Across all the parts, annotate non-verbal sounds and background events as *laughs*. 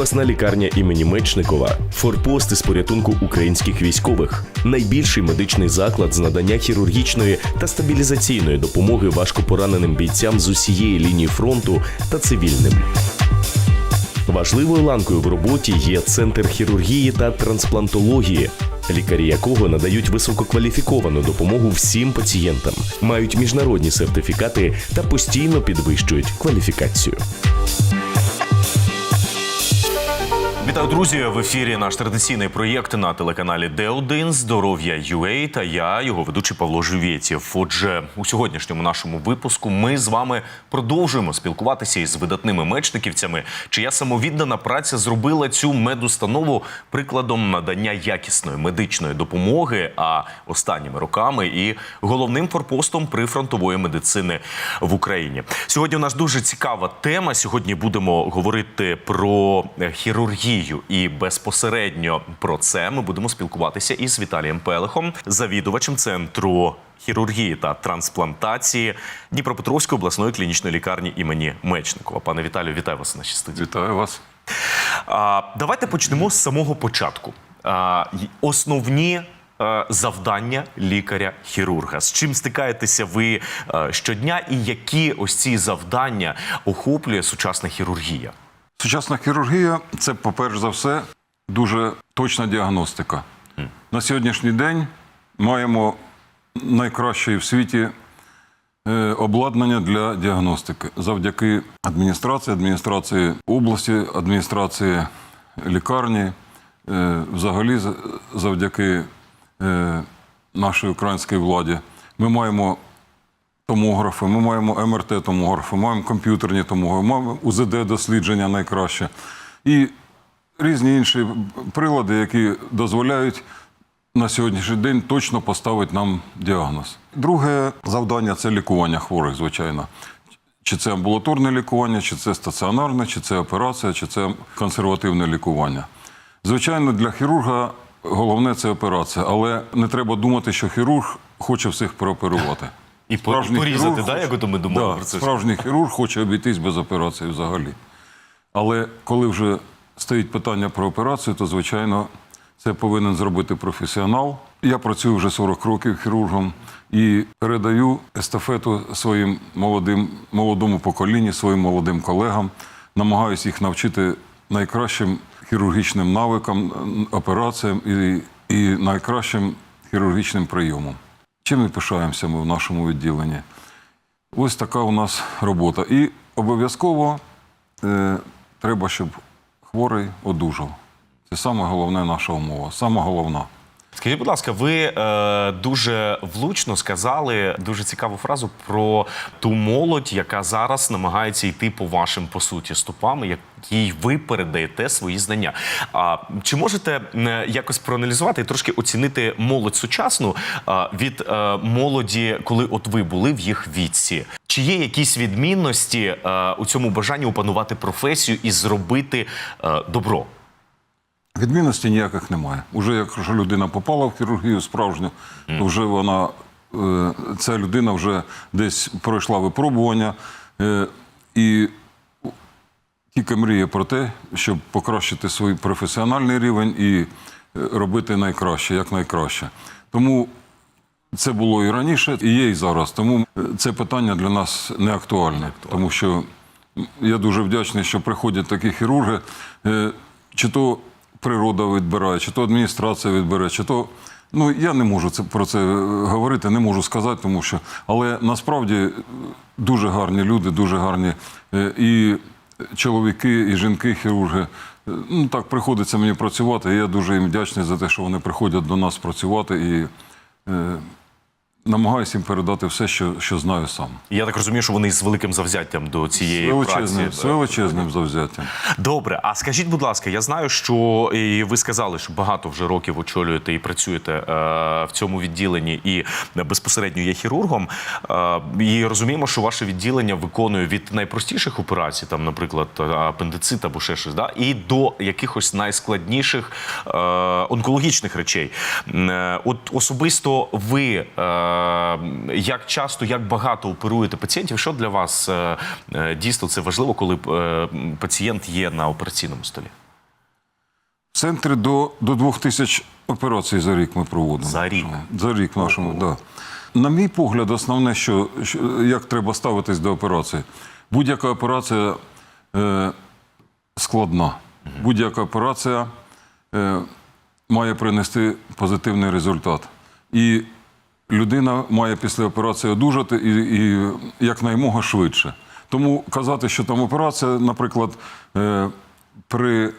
Обласна лікарня імені Мечникова, форпост із порятунку українських військових, найбільший медичний заклад з надання хірургічної та стабілізаційної допомоги важкопораненим бійцям з усієї лінії фронту та цивільним. Важливою ланкою в роботі є центр хірургії та трансплантології, лікарі якого надають висококваліфіковану допомогу всім пацієнтам, мають міжнародні сертифікати та постійно підвищують кваліфікацію. Вітаю, друзі! В ефірі наш традиційний проєкт на телеканалі Д1 Здоров'я UA та я, його ведучий Павло Живєтєв. Отже, у сьогоднішньому нашому випуску ми з вами продовжуємо спілкуватися із видатними мечниківцями, чия самовіддана праця зробила цю медустанову прикладом надання якісної медичної допомоги, а останніми роками і головним форпостом прифронтової медицини в Україні. Сьогодні у нас дуже цікава тема. Сьогодні будемо говорити про е, хірургію, і безпосередньо про це ми будемо спілкуватися із Віталієм Пелехом, завідувачем центру хірургії та трансплантації Дніпропетровської обласної клінічної лікарні імені Мечникова. Пане Віталію, вітаю вас на студії. Вітаю вас. А, давайте почнемо з самого початку. А, основні е, завдання лікаря-хірурга. З чим стикаєтеся ви е, щодня, і які ось ці завдання охоплює сучасна хірургія? Сучасна хірургія це, по-перше за все, дуже точна діагностика. На сьогоднішній день маємо найкраще в світі е, обладнання для діагностики завдяки адміністрації, адміністрації області, адміністрації лікарні, е, взагалі завдяки е, нашій українській владі. Ми маємо томографи, ми маємо МРТ-томографи, маємо комп'ютерні томографи, маємо УЗД-дослідження найкраще. І різні інші прилади, які дозволяють на сьогоднішній день точно поставити нам діагноз. Друге завдання це лікування хворих, звичайно. Чи це амбулаторне лікування, чи це стаціонарне, чи це операція, чи це консервативне лікування. Звичайно, для хірурга головне це операція, але не треба думати, що хірург хоче всіх прооперувати. І Справжній порізати, хірург да, хоче- як ото ми думали Да, про це? Справжній хірург хоче обійтись без операції взагалі. Але коли вже стоїть питання про операцію, то звичайно це повинен зробити професіонал. Я працюю вже 40 років хірургом і передаю естафету своїм молодим, молодому поколінню, своїм молодим колегам. Намагаюся їх навчити найкращим хірургічним навикам, операціям і, і найкращим хірургічним прийомом. Чим ми пишаємося ми в нашому відділенні. Ось така у нас робота. І обов'язково е, треба, щоб хворий одужав. Це саме головне наша умова. Саме головна. Скажіть, будь ласка, ви е, дуже влучно сказали дуже цікаву фразу про ту молодь, яка зараз намагається йти по вашим по суті стопами, якій ви передаєте свої знання. А чи можете е, якось проаналізувати і трошки оцінити молодь сучасну е, від е, молоді, коли от ви були в їх віці? Чи є якісь відмінності е, у цьому бажанні опанувати професію і зробити е, добро? Відмінності ніяких немає. Уже якщо людина попала в хірургію справжню, то вже вона, е, ця людина вже десь пройшла випробування е, і тільки мріє про те, щоб покращити свій професіональний рівень і е, робити найкраще, як найкраще. Тому це було і раніше, і є і зараз. Тому це питання для нас не актуальне, тому що я дуже вдячний, що приходять такі хірурги, чи то природа відбирає, чи то адміністрація відбере, чи то. Ну, я не можу це, про це е, говорити, не можу сказати, тому що. Але насправді дуже гарні люди, дуже гарні е, і чоловіки, і жінки, хірурги. Е, Ну, так приходиться мені працювати. І я дуже їм вдячний за те, що вони приходять до нас працювати і намагаюся їм передати все, що, що знаю сам. Я так розумію, що вони з великим завзяттям до З цієї величезним, праці. з величезним завзяттям. Добре, а скажіть, будь ласка, я знаю, що і ви сказали, що багато вже років очолюєте і працюєте е, в цьому відділенні, і безпосередньо є хірургом. Е, і розуміємо, що ваше відділення виконує від найпростіших операцій, там, наприклад, апендицит або ще щось, да, і до якихось найскладніших е, онкологічних речей. Е, От особисто ви. Е, як часто, як багато оперуєте пацієнтів? Що для вас е, е, дійсно це важливо, коли е, пацієнт є на операційному столі? В центрі до, до 2000 операцій за рік ми проводимо. За рік? За рік нашому, так. Да. На мій погляд, основне, що, що як треба ставитись до операції. Будь-яка операція е, складна. Будь-яка операція е, має принести позитивний результат. І людина має після операції одужати і, і якнаймога швидше. Тому казати, що там операція, наприклад, е, при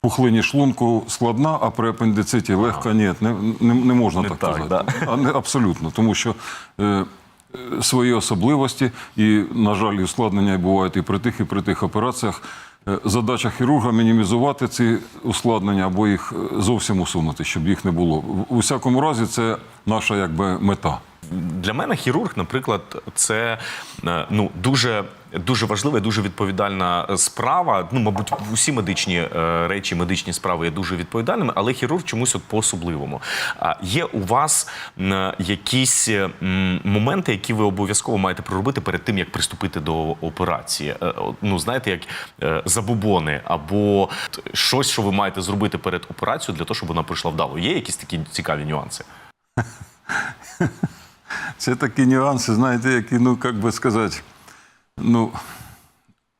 пухлині шлунку складна, а при апендициті легка, ні, не, не, не можна Не так, так, казати. А, не, абсолютно, тому що е, свої особливості і, на жаль, ускладнення бувають і при тих, і при тих операціях. Е, Задача хірурга мінімізувати ці ускладнення або їх е, зовсім усунути, щоб їх не було. У всякому разі, це наша якби мета. Для мене хірург, наприклад, це е, ну дуже. Дуже важлива і дуже відповідальна справа. Ну, мабуть, усі медичні е, речі, медичні справи є дуже відповідальними, але хірург чомусь от по-особливому. А є у вас якісь е, моменти, які ви обов'язково маєте проробити перед тим, як приступити до операції? Ну, знаєте, як забубони або щось, що ви маєте зробити перед операцією для того, щоб вона пройшла вдало. Є якісь такі цікаві нюанси? *laughs* Це такі нюанси, знаєте, які, ну, як би сказати, ну,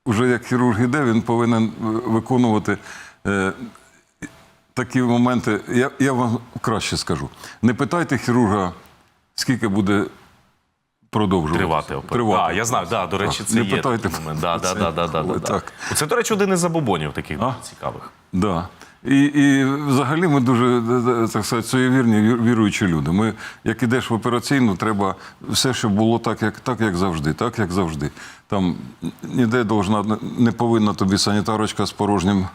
вже як хірург іде, він повинен виконувати е, такі моменти. Я, я вам краще скажу. Не питайте хірурга, скільки буде продовжувати. Тривати операцію. А, я знаю, да, до речі, це не є питайте. такий момент. Да, да, Це да, да, да, да, так. Це, до речі, один із забобонів таких А? дуже цікавих. Да. І, і взагалі ми дуже е, так сказати, суєвірні, віруючі люди. Ми, як ідеш в операційну, треба все, щоб було так, як, так, як завжди, так, як завжди. Там ніде должна, не повинна тобі санітарочка з порожнім.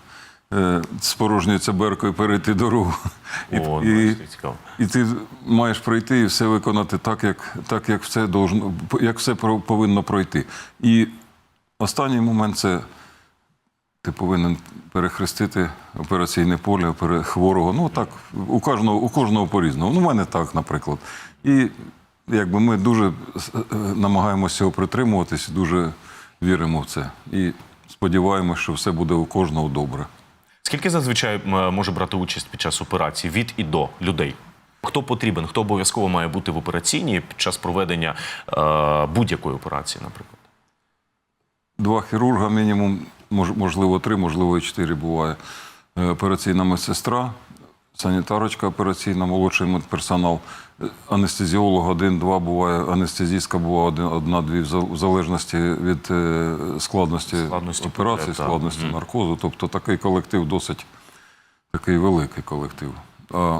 е, З порожньою циберкою перейти дорогу. І, О, і, бачите, цікаво. і ти маєш пройти і все виконати так, як, так, як все должно, як все повинно пройти. І останній момент це ти повинен перехрестити операційне поле хворого. Ну так, у кожного, у кожного по-різному. Ну, у мене так, наприклад. І якби ми дуже е, намагаємося цього притримуватись, дуже віримо в це. І сподіваємося, що все буде у кожного добре. Скільки зазвичай може брати участь під час операції від і до людей? Хто потрібен, хто обов'язково має бути в операційній під час проведення е, будь-якої операції, наприклад? Два хірурга, мінімум, можливо, три, можливо, і чотири буває. Е, Операційна медсестра, санітарочка операційна, молодший медперсонал, е, анестезіолог один-два буває, анестезістка буває одна-дві, в залежності від е, складності, Складності операції, потреб, так. складності наркозу. Тобто такий колектив досить такий великий колектив. А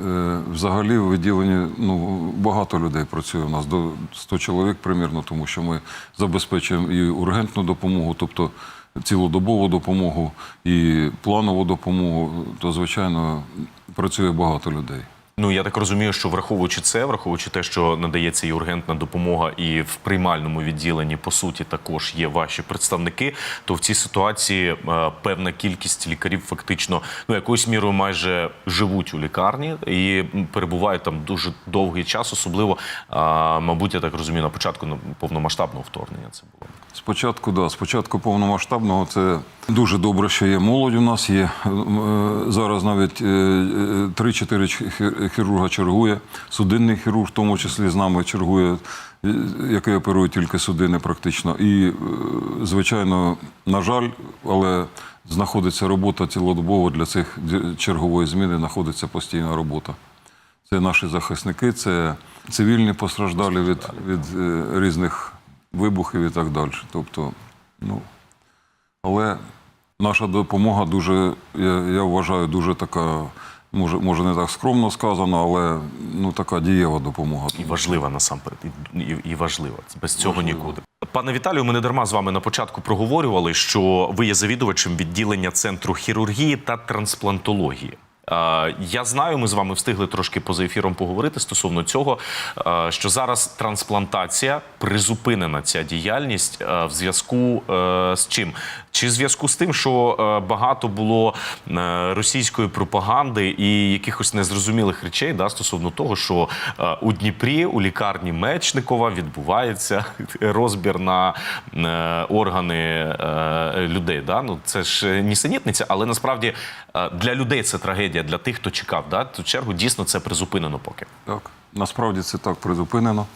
е, взагалі в відділенні ну, багато людей працює у нас, до 100 чоловік примірно, тому що ми забезпечуємо і ургентну допомогу, тобто цілодобову допомогу, і планову допомогу, то, звичайно, працює багато людей. Ну я так розумію, що враховуючи це, враховуючи те, що надається і ургентна допомога, і в приймальному відділенні по суті також є ваші представники, то в цій ситуації е, певна кількість лікарів фактично ну якоюсь мірою майже живуть у лікарні і перебувають там дуже довгий час, особливо, е, мабуть, я так розумію, на початку повномасштабного вторгнення це було. Спочатку, да, спочатку повномасштабного це дуже добре, що є молодь у нас є. Е, Зараз навіть е, е, 3-4 хірурга чергує. Судинний хірург, в тому числі з нами чергує, е, який оперує тільки судини практично. І, е, звичайно, на жаль, але знаходиться робота цілодобово для цих чергової зміни, знаходиться постійна робота. Це наші захисники, це цивільні постраждалі від, від е, різних вибухів і так далі. Тобто, ну, але наша допомога дуже, я, я вважаю, дуже така, може, може не так скромно сказано, але ну, така дієва допомога. І важлива насамперед, і, і, і важлива. Без цього нікуди. Пане Віталію, ми не дарма з вами на початку проговорювали, що ви є завідувачем відділення центру хірургії та трансплантології. Я знаю, ми з вами встигли трошки поза ефіром поговорити стосовно цього, що зараз трансплантація призупинена ця діяльність в зв'язку е, з чим? Чи в зв'язку з тим, що е, багато було е, російської пропаганди і якихось незрозумілих речей да, стосовно того, що е, у Дніпрі у лікарні Мечникова відбувається *laughs* розбір на органи людей. Да? Ну, це ж нісенітниця, але насправді для людей це трагедія, для тих, хто чекав. Да? Ту чергу дійсно це призупинено поки. Так, насправді це так призупинено.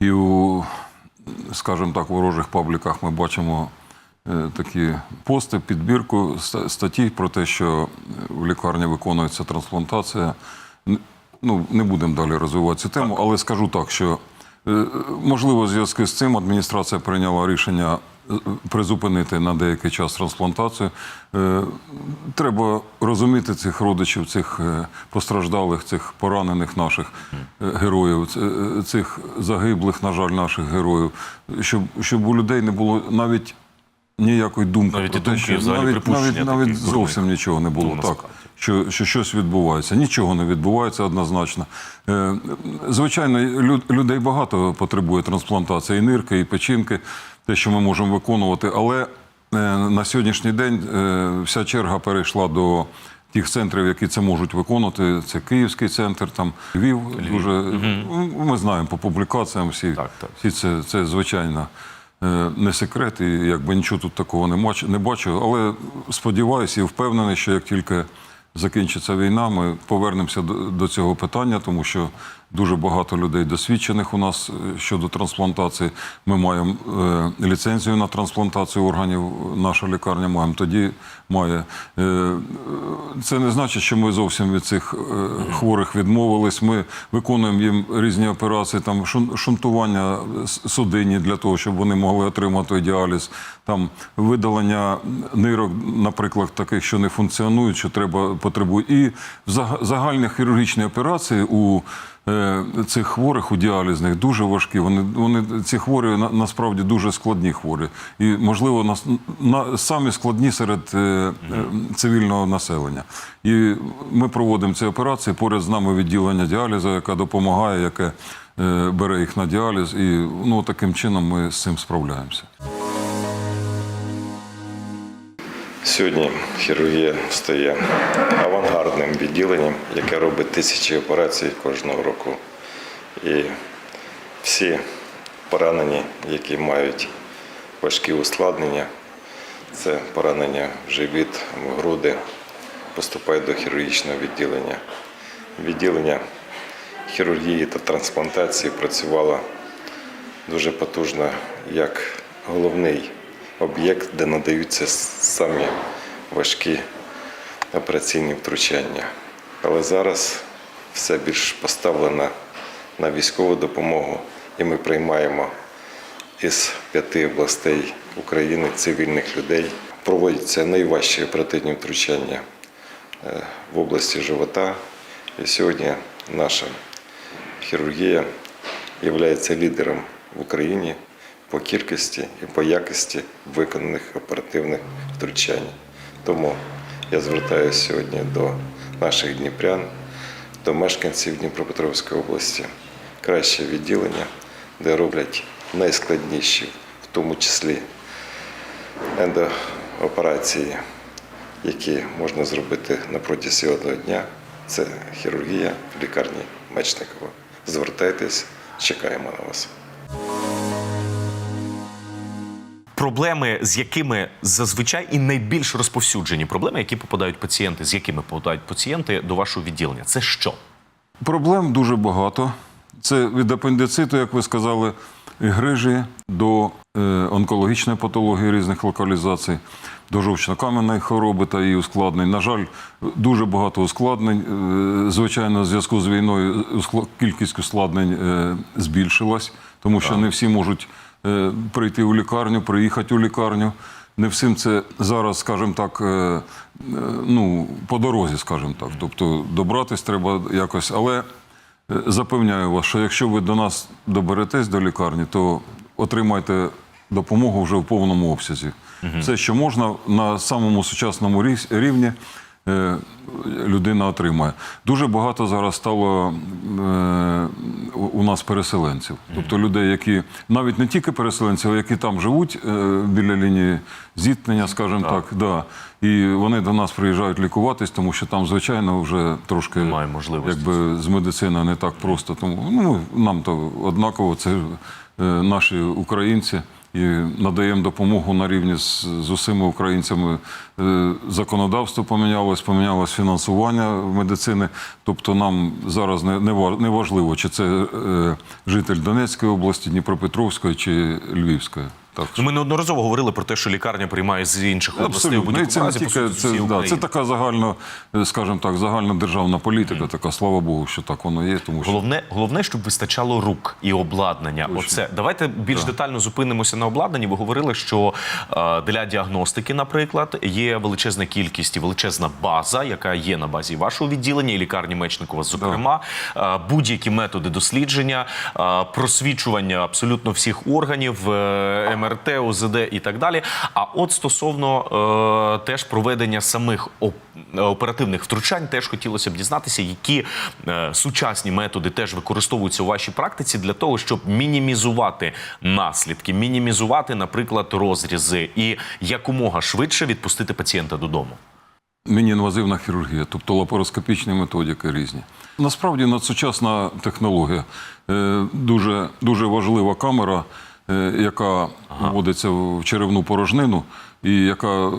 І у, скажімо так, ворожих пабліках ми бачимо такі пости, підбірку ст- статей про те, що в лікарні виконується трансплантація. Ну, не будемо далі розвивати цю тему, але скажу так, що е, можливо, в зв'язку з цим адміністрація прийняла рішення е, призупинити на деякий час трансплантацію. Е, Треба розуміти цих родичів, цих е, постраждалих, цих поранених наших е, героїв, е, цих загиблих, на жаль, наших героїв, щоб, щоб у людей не було навіть ніякої думки Навіть про те, що взагалі, навіть, навіть, навіть зовсім нічого не було. Так, що, що щось відбувається. Нічого не відбувається однозначно. Е, Звичайно, лю- людей багато потребує трансплантації, і нирки, і печінки, те, що ми можемо виконувати. Але е, на сьогоднішній день е, вся черга перейшла до тих центрів, які це можуть виконувати. Це Київський центр, там Львів. Дуже ну, ми знаємо по публікаціям всі. Так, так. Всі це, це звичайно не секрет, і якби нічого тут такого не бачу. Але сподіваюся і впевнений, що як тільки закінчиться війна, ми повернемося до цього питання, тому що дуже багато людей досвідчених у нас е, щодо трансплантації. Ми маємо е, ліцензію на трансплантацію органів. Наша лікарня маємо. Тоді має. Е, це не значить, що ми зовсім від цих е, хворих відмовились. Ми виконуємо їм різні операції, там шун- шунтування с- судинні для того, щоб вони могли отримати діаліз, там видалення нирок, наприклад, таких, що не функціонують, що треба потребують. І заг- загальні хірургічні операції у цих хворих у діалізних дуже важкі. Вони, вони ці хворі на, насправді дуже складні хворі. І, можливо, нас, на, самі складні серед е, е, цивільного населення. І ми проводимо ці операції. Поряд з нами відділення діалізу, яке допомагає, яке е, бере їх на діаліз. І ну, таким чином ми з цим справляємося. Сьогодні хірургія стає авангардним відділенням, яке робить тисячі операцій кожного року. І всі поранені, які мають важкі ускладнення, це поранення в живіт, в груди, поступають до хірургічного відділення. Відділення хірургії та трансплантації працювало дуже потужно як головний об'єкт, де надаються самі важкі операційні втручання. Але зараз все більш поставлено на військову допомогу, і ми приймаємо із п'яти областей України цивільних людей. Проводяться найважчі оперативні втручання е, в області живота. І сьогодні наша хірургія є лідером в Україні по кількості і по якості виконаних оперативних втручань. Тому я звертаюся сьогодні до наших дніпрян, до мешканців Дніпропетровської області. Краще відділення, де роблять найскладніші, в тому числі ендооперації, які можна зробити на протязі одного дня. Це хірургія в лікарні Мечникова. Звертайтесь, чекаємо на вас. Проблеми, з якими зазвичай і найбільш розповсюджені проблеми, які попадають пацієнти, з якими попадають пацієнти до вашого відділення, це що? Проблем дуже багато. Це від апендициту, як ви сказали, і грижі до е, онкологічної патології різних локалізацій, до жовчно-кам'яної хвороби та її ускладнень. На жаль, дуже багато ускладнень. Е, звичайно, в зв'язку з війною ускла- кількість ускладнень е, збільшилась, тому що не всі можуть е, прийти у лікарню, приїхати у лікарню. Не всім це зараз, скажімо так, е, е, ну, по дорозі, скажімо так. Тобто добратись треба якось. Але е, запевняю вас, що якщо ви до нас доберетесь до лікарні, то отримайте допомогу вже в повному обсязі. Все, що можна на самому сучасному рівні. Е, людина отримає. Дуже багато зараз стало е, у- нас переселенців. Тобто людей, які навіть не тільки переселенців, а які там живуть е, біля лінії зіткнення, скажімо так. да. І вони до нас приїжджають лікуватись, тому що там, звичайно, вже трошки Немає можливості. якби з медициною не так просто. Тому ну, нам то однаково, це наші українці. І надаємо допомогу на рівні з, з усіма українцями. Е, Законодавство помінялось, помінялось фінансування медицини. Тобто нам зараз не, не, важливо, чи це е, житель Донецької області, Дніпропетровської чи Львівської. Так, Ну, ми неодноразово говорили про те, що лікарня приймає з інших областей. Абсолютно. Будь-якому це не тільки це, да, це така загально, е, скажімо так, загальнодержавна політика. Така слава Богу, що так воно є. Тому що Головне, головне, щоб вистачало рук і обладнання. Оце давайте більш детально зупинимося на обладнанні. Ви говорили, що е, для діагностики, наприклад, є величезна кількість і величезна база, яка є на базі вашого відділення і лікарні Мечникова. Зокрема, е, будь-які методи дослідження, е, просвічування абсолютно всіх органів, е, МРТ, ОЗД і так далі. А от стосовно е, теж проведення самих оперативних втручань, теж хотілося б дізнатися, які е, сучасні методи теж використовуються у вашій практиці для того, щоб мінімізувати наслідки, мінімізувати, наприклад, розрізи і якомога швидше відпустити пацієнта додому. міні-інвазивна хірургія, тобто лапароскопічні методики різні. Насправді надсучасна технологія. Е, Дуже, дуже важлива камера, е, яка вводиться в черевну порожнину. І яка е,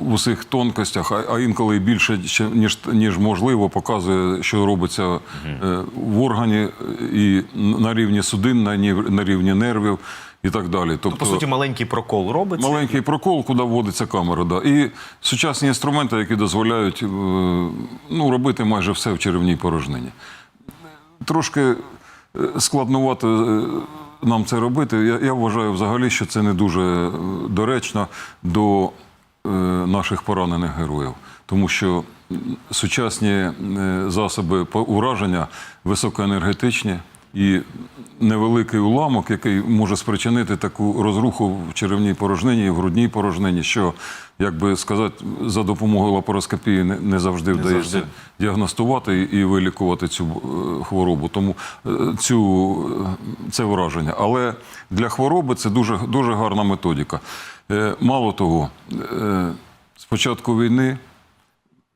в усіх тонкостях, а, інколи і більше, ніж, ніж можливо, показує, що робиться е, в органі і на рівні судин, на, на рівні нервів і так далі. Тобто, По суті, маленький прокол робиться. Маленький прокол, куди вводиться камера. Да. І сучасні інструменти, які дозволяють ну, робити майже все в черевній порожнині. Трошки складнувато е, нам це робити. Я, я вважаю взагалі, що це не дуже е, доречно до е, наших поранених героїв. Тому що сучасні е, засоби ураження високоенергетичні і невеликий уламок, який може спричинити таку розруху в черевній порожнині і в грудній порожнині, що, як би сказати, за допомогою лапароскопії не, не завжди вдається завжди. діагностувати і вилікувати цю е, хворобу. Тому е, цю, е, це враження. Але для хвороби це дуже, дуже гарна методика. Мало того, з початку війни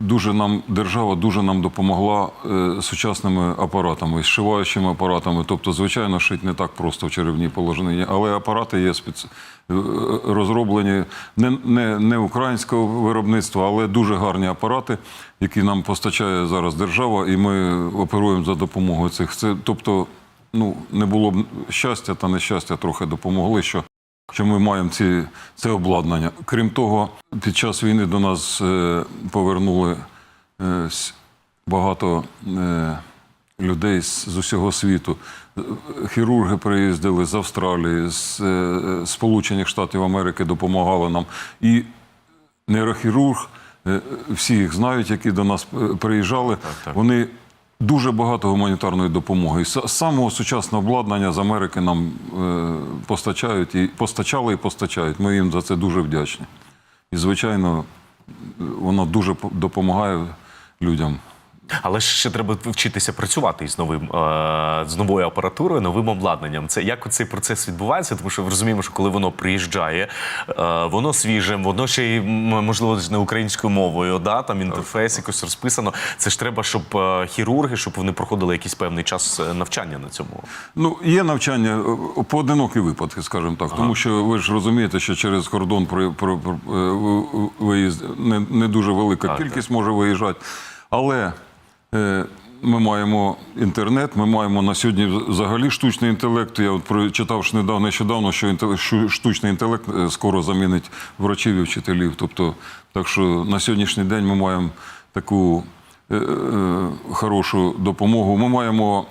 дуже нам держава дуже нам допомогла е, сучасними апаратами, зшиваючими апаратами. Тобто, звичайно, шить не так просто в черевній положенні, але апарати є спец... е, розроблені не, не, не українського виробництва, але дуже гарні апарати, які нам постачає зараз держава, і ми оперуємо за допомогою цих. Це, тобто, ну, не було б щастя та нещастя трохи допомогли, що що ми маємо ці, це обладнання. Крім того, під час війни до нас е, повернули е, багато е, людей з, усього світу. Хірурги приїздили з Австралії, з Сполучених Штатів Америки допомагали нам. І нейрохірург, всі їх знають, які до нас приїжджали. так. Вони дуже багато гуманітарної допомоги. Самого сучасного обладнання з Америки нам е, постачають і постачали і постачають. Ми їм за це дуже вдячні. І, звичайно, воно дуже по- допомагає людям. Але ж ще треба вчитися працювати із новим е, з новою апаратурою, новим обладнанням. Це як цей процес відбувається? Тому що ми розуміємо, що коли воно приїжджає, е, воно свіже, воно ще й можливо не українською мовою. Да, там інтерфейс якось розписано. Це ж треба, щоб е, хірурги, щоб вони проходили якийсь певний час навчання на цьому. Ну, є навчання, поодинокі випадки, скажімо так. Тому що ви ж розумієте, що через кордон при, при, при- виїзд не, не дуже велика Так, кількість може виїжджати. Але ми маємо інтернет, ми маємо на сьогодні взагалі штучний інтелект. Я от прочитав ж недавно, нещодавно, що інтелект, штучний інтелект е, скоро замінить врачів і вчителів. Тобто, так що на сьогоднішній день ми маємо таку е, е, хорошу допомогу. Ми маємо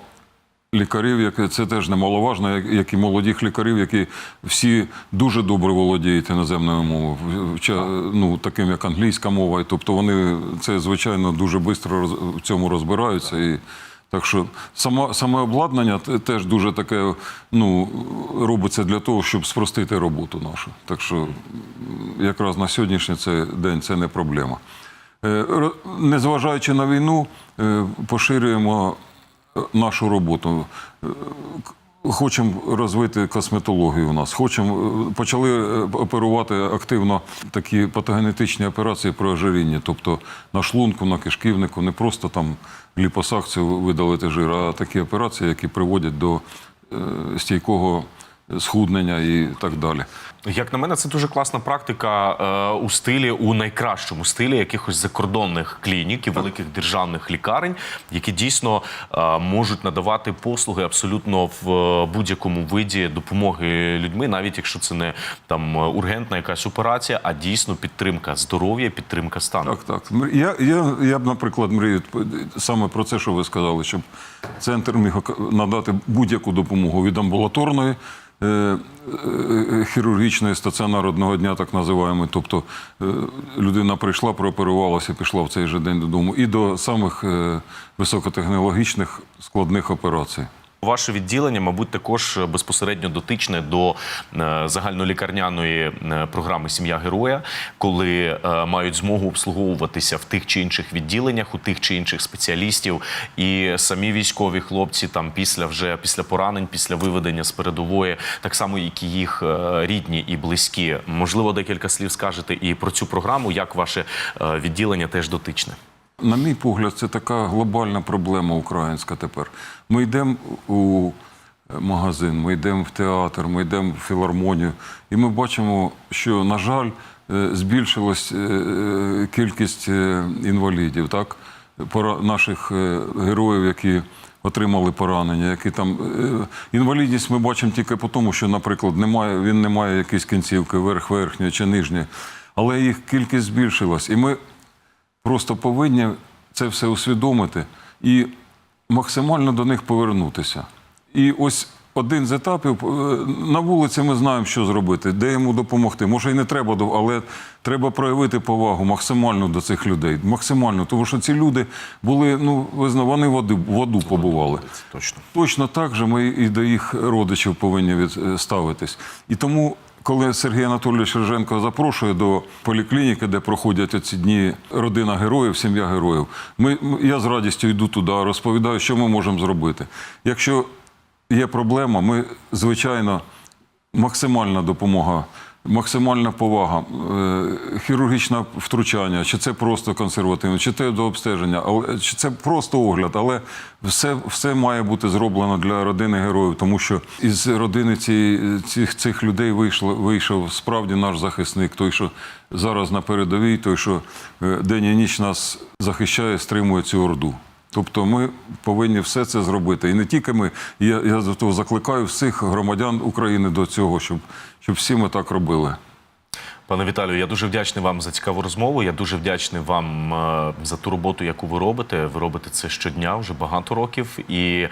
лікарів, які це теж немаловажно, як, як і молодих лікарів, які всі дуже добре володіють іноземною мовою, ну, таким як англійська мова. Тобто вони це звичайно дуже швидко в цьому розбираються. І так що саме, саме обладнання теж дуже таке ну, робиться для того, щоб спростити роботу нашу. Так що якраз на сьогоднішній це день це не проблема. Е, Незважаючи на війну, е, поширюємо нашу роботу. Е, Хочемо розвити косметологію у нас. Хочемо е, почали е, оперувати активно такі патогенетичні операції при ожирінні, тобто на шлунку, на кишківнику, не просто там ліпосакцію видалити жир, а такі операції, які приводять до стійкого схуднення і так далі. Як на мене, це дуже класна практика е, у стилі, у найкращому стилі якихось закордонних клінік і великих державних лікарень, які дійсно е, можуть надавати послуги абсолютно в е, будь-якому виді допомоги людьми, навіть якщо це не там ургентна якась операція, а дійсно підтримка здоров'я, підтримка стану. Так, так. Я, я, я б, наприклад, мрію саме про це, що ви сказали, щоб центр міг надати будь-яку допомогу від амбулаторної. Е, стаціонар одного дня, так називаємо. Тобто е, людина прийшла, прооперувалася, пішла в цей же день додому, і до самих е, високотехнологічних складних операцій. Ваше відділення, мабуть, також безпосередньо дотичне до е, загальнолікарняної е, програми Сім'я героя, коли е, мають змогу обслуговуватися в тих чи інших відділеннях, у тих чи інших спеціалістів, і самі військові хлопці там після вже після поранень, після виведення з передової, так само як і їх е, рідні і близькі. Можливо, декілька слів скажете і про цю програму, як ваше е, відділення теж дотичне. На мій погляд, це така глобальна проблема українська тепер. Ми йдемо у магазин, ми йдемо в театр, ми йдемо в філармонію, і ми бачимо, що, на жаль, е, збільшилась е, кількість е, інвалідів, так? Наших е, героїв, які отримали поранення, які там е, інвалідність ми бачимо тільки по тому, що, наприклад, немає, він не має якоїсь кінцівки, верх верхньої чи нижньої, але їх кількість збільшилась. І ми просто повинні це все усвідомити і максимально до них повернутися. І ось один з етапів е, на вулиці ми знаємо, що зробити, де йому допомогти. Може, і не треба, але треба проявити повагу максимально до цих людей. Максимально, тому що ці люди були, ну ви знаєте, вони води, в воду побували. Точно. Точно так же ми і до їх родичів повинні від- е. І тому, коли Сергій Анатолійович Риженко запрошує до поліклініки, де проходять оці дні родина героїв, сім'я героїв, ми, я з радістю йду туди, розповідаю, що ми можемо зробити. Якщо є проблема, ми, звичайно, максимальна допомога. Максимальна повага, е, хірургічне втручання, чи це просто консервативне, чи це до обстеження, чи це просто огляд, але все, все має бути зроблено для родини героїв, тому що із родини ці, цих, цих людей вийшло, вийшов справді наш захисник, той, що зараз на передовій, той, що е, день і ніч нас захищає, стримує цю орду. Тобто ми повинні все це зробити. І не тільки ми. Я, я закликаю всіх громадян України до цього, щоб, щоб всі ми так робили. Пане Віталію, я дуже вдячний вам за цікаву розмову. Я дуже вдячний вам е, за ту роботу, яку ви робите. Ви робите це щодня вже багато років. І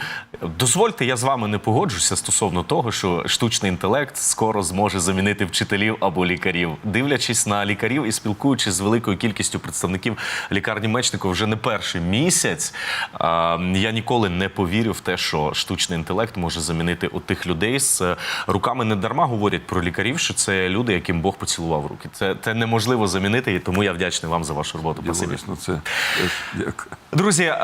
дозвольте, я з вами не погоджуся стосовно того, що штучний інтелект скоро зможе замінити вчителів або лікарів. Дивлячись на лікарів і спілкуючись з великою кількістю представників лікарні Мечникова вже не перший місяць. Я ніколи не повірю в те, що штучний інтелект може замінити отих людей з руками. Не дарма говорять про лікарів, що це люди, яким Бог поцілував руки. Це, це неможливо замінити, і тому я вдячний вам за вашу роботу. Спасибі. Дивуюсь це. Дякую. Друзі,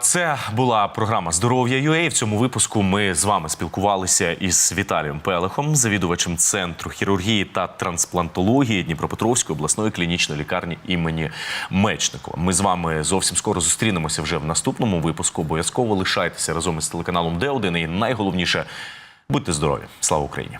це була програма Здоров'я UA. В цьому випуску ми з вами спілкувалися із Віталієм Пелехом, завідувачем центру хірургії та трансплантології Дніпропетровської обласної клінічної лікарні імені Мечникова. Ми з вами зовсім скоро зустрінемося вже в наступному випуску. Обов'язково лишайтеся разом із телеканалом Д1 і найголовніше будьте здорові. Слава Україні!